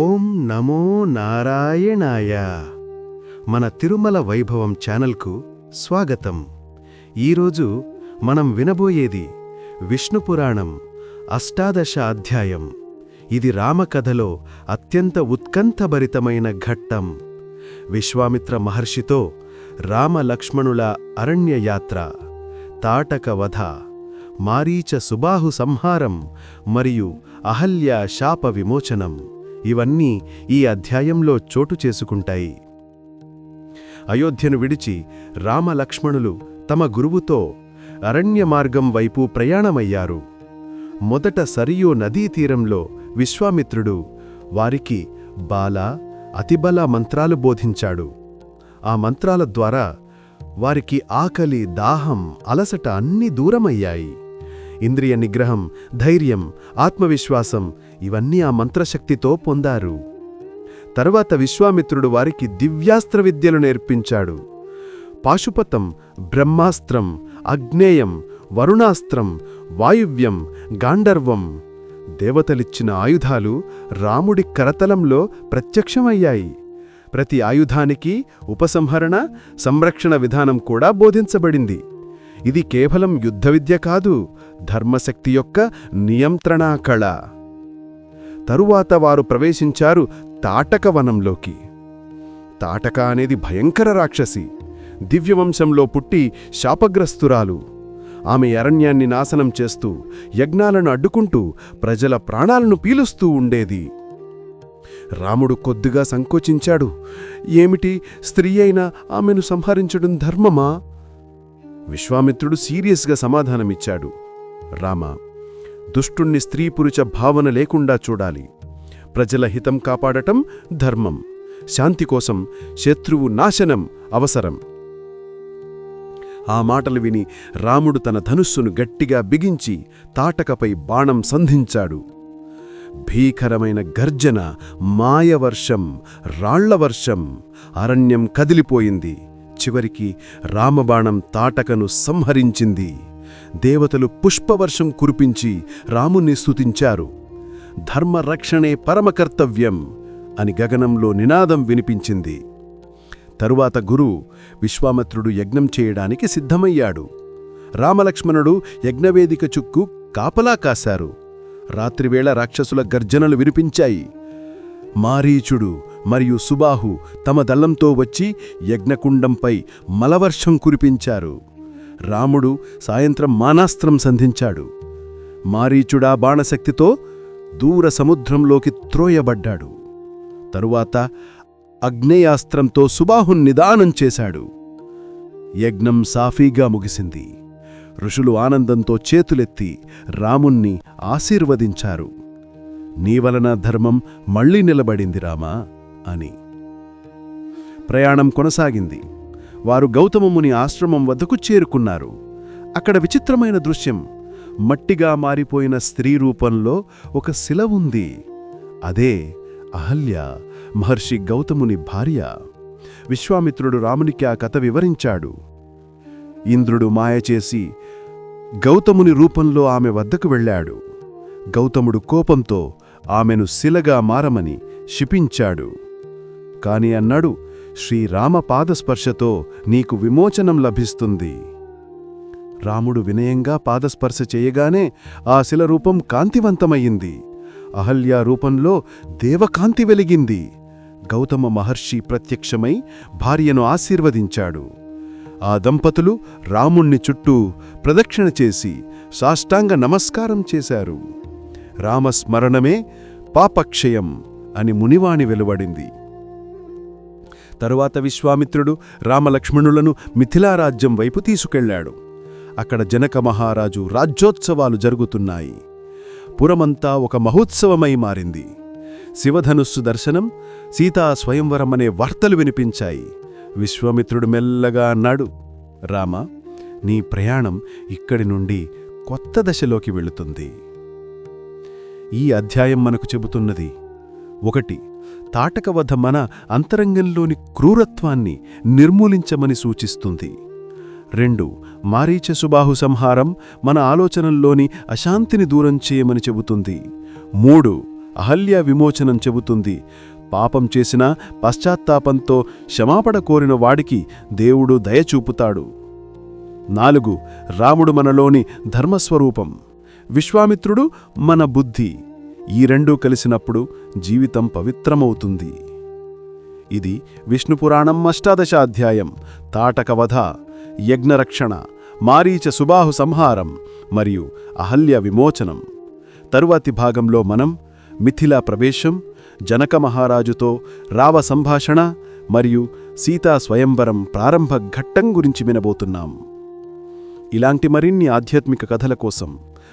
ఓం నమో నారాయణాయ. మన తిరుమల వైభవం ఛానల్కు స్వాగతం. ఈరోజు మనం వినబోయేది విష్ణు పురాణం అష్టాదశ అధ్యాయం. ఇది రామకథలో అత్యంత ఉత్కంఠభరితమైన ఘట్టం. విశ్వామిత్ర మహర్షితో రామలక్ష్మణుల అరణ్యయాత్ర తాటక వధ మారీచ సుబాహు సంహారం మరియు అహల్య శాప విమోచనం. ఇవన్నీ ఈ అధ్యాయంలో చోటు చేసుకుంటాయి. అయోధ్యను విడిచి రామలక్ష్మణులు తమ గురువుతో అరణ్య మార్గం వైపు ప్రయాణమయ్యారు. మొదట సరియు నదీ తీరంలో విశ్వామిత్రుడు వారికి బాల అతిబల మంత్రాలు బోధించాడు. ఆ మంత్రాల ద్వారా వారికి ఆకలి దాహం అలసట అన్నీ దూరమయ్యాయి. ఇంద్రియ నిగ్రహం ధైర్యం ఆత్మవిశ్వాసం ఇవన్నీ ఆ మంత్రశక్తితో పొందారు. తరువాత విశ్వామిత్రుడు వారికి దివ్యాస్త్ర విద్యలు నేర్పించాడు. పాశుపతం బ్రహ్మాస్త్రం అగ్నేయం వరుణాస్త్రం వాయువ్యం గాండర్వం దేవతలిచ్చిన ఆయుధాలు రాముడి కరతలంలో ప్రత్యక్షమయ్యాయి. ప్రతి ఆయుధానికి ఉపసంహరణ సంరక్షణ విధానం కూడా బోధించబడింది. ఇది కేవలం యుద్ధ విద్య కాదు ధర్మశక్తి యొక్క నియంత్రణా కళ. తరువాత వారు ప్రవేశించారు తాటకవనంలోకి. తాటక అనేది భయంకర రాక్షసి దివ్యవంశంలో పుట్టి శాపగ్రస్తురాలు. ఆమె అరణ్యాన్ని నాశనం చేస్తూ యజ్ఞాలను అడ్డుకుంటూ ప్రజల ప్రాణాలను పీలుస్తూ ఉండేది. రాముడు కొద్దిగా సంకోచించాడు ఏమిటి స్త్రీ అయినా ఆమెను సంహరించడం ధర్మమా? విశ్వామిత్రుడు సీరియస్గా సమాధానమిచ్చాడు. రామ దుష్టుణ్ణి స్త్రీ పురుష భావన లేకుండా చూడాలి. ప్రజల హితం కాపాడటం ధర్మం. శాంతి కోసం శత్రువు నాశనం అవసరం. ఆ మాటలు విని రాముడు తన ధనుస్సును గట్టిగా బిగించి తాటకపై బాణం సంధించాడు. భీకరమైన గర్జన మాయవర్షం రాళ్ళవర్షం అరణ్యం కదిలిపోయింది. చివరికి రామబాణం తాటకను సంహరించింది. దేవతలు పుష్పవర్షం కురిపించి రాముణ్ణి స్తుతించారు. ధర్మరక్షణే పరమకర్తవ్యం అని గగనంలో నినాదం వినిపించింది. తరువాత గురు విశ్వామిత్రుడు యజ్ఞం చేయడానికి సిద్ధమయ్యాడు. రామలక్ష్మణుడు యజ్ఞవేదిక చుక్కు కాపలా కాశారు. రాత్రివేళ రాక్షసుల గర్జనలు వినిపించాయి. మారీచుడు మరియు సుబాహు తమ దళంతో వచ్చి యజ్ఞకుండంపై మలవర్షం కురిపించారు. రాముడు సాయంత్రం మానాస్త్రం సంధించాడు. మారీచుడా బాణశక్తితో దూర సముద్రంలోకి త్రోయబడ్డాడు. తరువాత అగ్నేయాస్త్రంతో సుబాహున్ నిదానం చేశాడు. యజ్ఞం సాఫీగా ముగిసింది. ఋషులు ఆనందంతో చేతులెత్తి రాముణ్ణి ఆశీర్వదించారు. నీవలన ధర్మం మళ్ళీ నిలబడింది రామా? అని. ప్రయాణం కొనసాగింది. వారు గౌతమముని ఆశ్రమం వద్దకు చేరుకున్నారు. అక్కడ విచిత్రమైన దృశ్యం. మట్టిగా మారిపోయిన స్త్రీ రూపంలో ఒక శిల ఉంది. అదే అహల్య మహర్షి గౌతముని భార్య. విశ్వామిత్రుడు రామునికి ఆ కథ వివరించాడు. ఇంద్రుడు మాయచేసి గౌతముని రూపంలో ఆమె వద్దకు వెళ్ళాడు. గౌతముడు కోపంతో ఆమెను శిలగా మారమని శిపించాడు. కాని అన్నాడు శ్రీరామ పాదస్పర్శతో నీకు విమోచనం లభిస్తుంది. రాముడు వినయంగా పాదస్పర్శ చేయగానే ఆ శిలరూపం కాంతివంతమయ్యింది. అహల్య రూపంలో దేవకాంతి వెలిగింది. గౌతమ మహర్షి ప్రత్యక్షమై భార్యను ఆశీర్వదించాడు. ఆ దంపతులు రాముణ్ణి చుట్టూ ప్రదక్షిణ చేసి సాష్టాంగ నమస్కారం చేశారు. రామస్మరణమే పాపక్షయం అని మునివాణి వెలువడింది. తరువాత విశ్వామిత్రుడు రామలక్ష్మణులను మిథిలారాజ్యం వైపు తీసుకెళ్ళాడు. అక్కడ జనక మహారాజు రాజ్యోత్సవాలు జరుగుతున్నాయి. పురమంతా ఒక మహోత్సవమై మారింది. శివధనుస్సు దర్శనం సీతా స్వయంవరం అనే వార్తలు వినిపించాయి. విశ్వామిత్రుడు మెల్లగా అన్నాడు రామ నీ ప్రయాణం ఇక్కడి నుండి కొత్త దశలోకి వెళుతుంది. ఈ అధ్యాయం మనకు చెబుతున్నది ఒకటి తాటకవధ మన అంతరంగంలోని క్రూరత్వాన్ని నిర్మూలించమని సూచిస్తుంది. రెండు మారీచ సుబాహు సంహారం మన ఆలోచనల్లోని అశాంతిని దూరం చేయమని చెబుతుంది. మూడు అహల్య విమోచనం చెబుతుంది. పాపం చేసిన పశ్చాత్తాపంతో క్షమాపణ కోరిన వాడికి దేవుడు దయచూపుతాడు. నాలుగు రాముడు మనలోని ధర్మస్వరూపం. విశ్వామిత్రుడు మన బుద్ధి. ఈ రెండూ కలిసినప్పుడు జీవితం పవిత్రమవుతుంది. ఇది విష్ణుపురాణం అష్టాదశాధ్యాయం తాటకవధ యజ్ఞరక్షణ మారీచ సుబాహు సంహారం మరియు అహల్య విమోచనం. తరువాతి భాగంలో మనం మిథిలా ప్రవేశం జనక మహారాజుతో రావ సంభాషణ మరియు సీతా స్వయంవరం ప్రారంభ ఘట్టం గురించి వినబోతున్నాం. ఇలాంటి మరిన్ని ఆధ్యాత్మిక కథల కోసం